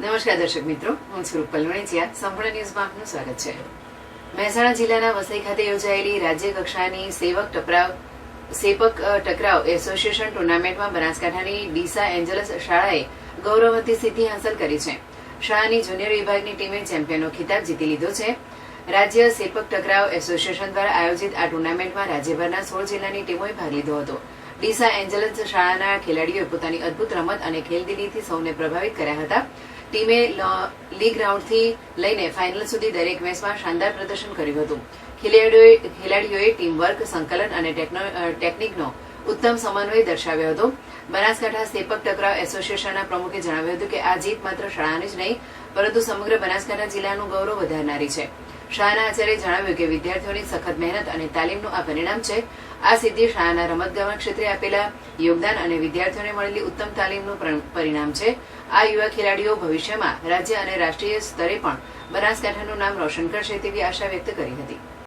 નમસ્કાર દર્શક મિત્રો, હું છું રૂપલ વણિચિયા. સંપૂર્ણ ન્યૂઝમાં આપનું સ્વાગત છે. મહેસાણા જિલ્લાના વસઈ ખાતે યોજાયેલી રાજ્ય કક્ષાની સેવક ટકરાવ સેપક ટકરાવ એસોસિએશન ટુર્નામેન્ટમાં બનાસકાંઠાની ડીસા એન્જલસ શાળાએ ગૌરવવંતી સિદ્ધિ હાંસલ કરી છે. શાળાની જુનિયર વિભાગની ટીમે ચેમ્પિયનનો ખિતાબ જીતી લીધો છે. રાજ્ય સેપક ટકરાવ એસોસિએશન દ્વારા આયોજિત આ ટુર્નામેન્ટમાં રાજ્યભરના સોળ જિલ્લાની ટીમોએ ભાગ લીધો હતો. ડીસા એન્જલસ શાળાના ખેલાડીઓએ પોતાની અદભુત રમત અને ખેલદિલીથી સૌને પ્રભાવિત કર્યા હતા. ટીમે લીગ રાઉન્ડથી લઈને ફાઇનલ સુધી દરેક મેચમાં શાનદાર પ્રદર્શન કર્યું હતું. ખેલાડીઓએ ટીમ વર્ક સંકલન અને ટેકનિકનો ઉત્તમ સમન્વય દર્શાવ્યો હતો. બનાસકાંઠા સ્થેપક ટકરાવ એસોસિએશનના પ્રમુખે જણાવ્યું હતું કે આ જીત માત્ર શાળાની જ નહીં, પરંતુ સમગ્ર બનાસકાંઠા જિલ્લાનું ગૌરવ વધારનારી છે. શાળાના આચાર્યએ જણાવ્યું કે વિદ્યાર્થીઓની સખત મહેનત અને તાલીમનું આ પરિણામ છે. આ સિદ્ધિ શાળાના રમતગમત ક્ષેત્રે આપેલા યોગદાન અને વિદ્યાર્થીઓને મળેલી ઉત્તમ તાલીમનું પરિણામ છે. આ યુવા ખેલાડીઓ ભવિષ્યમાં રાજ્ય અને રાષ્ટ્રીય સ્તરે પણ બનાસકાંઠાનું નામ રોશન કરશે તેવી આશા વ્યક્ત કરી હતી.